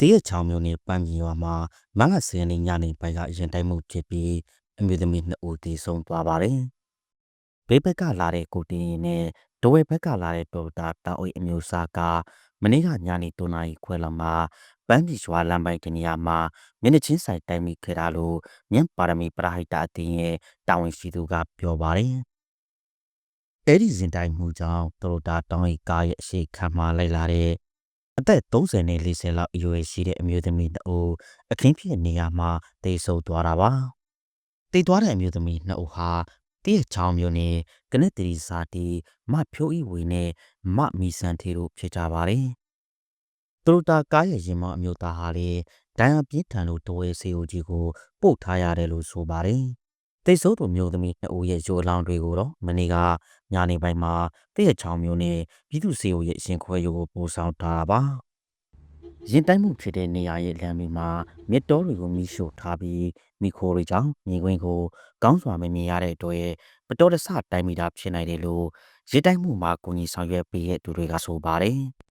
တရက်ချောင်းမျိုးနဲ့ပန်းပြည်ရွာမှာမငါစင်းနေညနေပိုင်းကရင်တိုက်မှုဖြစ်ပြီးအမျိုးသမီးနှစ်ဦးသေဆုံးသွားပါတယ်။ဘေးဘက်ကလာတဲ့ကိုတင်ရင်နဲ့ဒဝဲဘက်ကလာတဲ့ဒေါက်တာတောင်အိတ်အမျိုးသားကမနေ့ကညနေ3နာရီခွဲလောက်မှာပန်းပြည်ရွာလမ်းပိုင်းတနေရာမှာမျက်နှာချင်းဆိုင်တိုက်မိခဲ့တာလို့မြန့်ပါရမီပရဟိတအသင်းရဲ့တာဝန်ရှိသူကပြောပါတယ်။အဲ့ဒီရင်တိုက်မှုကြောင့်ဒေါက်တာတောင်အိတ်ကားရဲ့အရှိခံမှာလိုက်လာတဲ့ အသက်30နဲ့40လောက်အရွယ်ရှိတဲ့အမျိုးသမီးတအူအခင်းဖြစ်နေရမှာတေဆုံသွားတာပါ။တေသွားတဲ့အမျိုးသမီးနှစ်ဦးဟာတည့်ချောင်းမျိုးနဲ့ကနက်တီစာတီမဖြိုးဤဝေနဲ့မမီဆန်ထေတို့ဖြစ်ကြပါတယ်။သူတို့တာကားရဲ့ရင်မောင်းအမျိုးသားဟာလေဒိုင်ယာပြင်းထန်လို့တဝဲစီအိုကြီးကိုပို့ထားရတယ်လို့ဆိုပါတယ်။ တိတ်ဆိုးသူမျိုးသမီးနှစ်ဦးရဲ့ရိုးအလောင်းတွေကိုတော့မနေ့ကညနေပိုင်းမှာတည့်ချောင်းမျိုးနဲ့ပြည်သူစီအိုရဲ့ရှင်ခွဲရုံကိုပို့ဆောင်ထားတာပါ။ရင်တိုင်းမှုဖြစ်တဲ့နေရာရဲ့လမ်းမမှာမြစ်တော်တွေကိုမိရှို့ထားပြီးမိခိုးတွေကြောင့်မြေခွင်းကိုကောင်းစွာမမြင်ရတဲ့အတွက်ပတော်တဆတိုင်းမိတာဖြစ်နိုင်တယ်လို့ရစ်တိုင်းမှုမှာကိုကြီးဆောင်ရွက်ပေးတဲ့သူတွေကဆိုပါတယ်။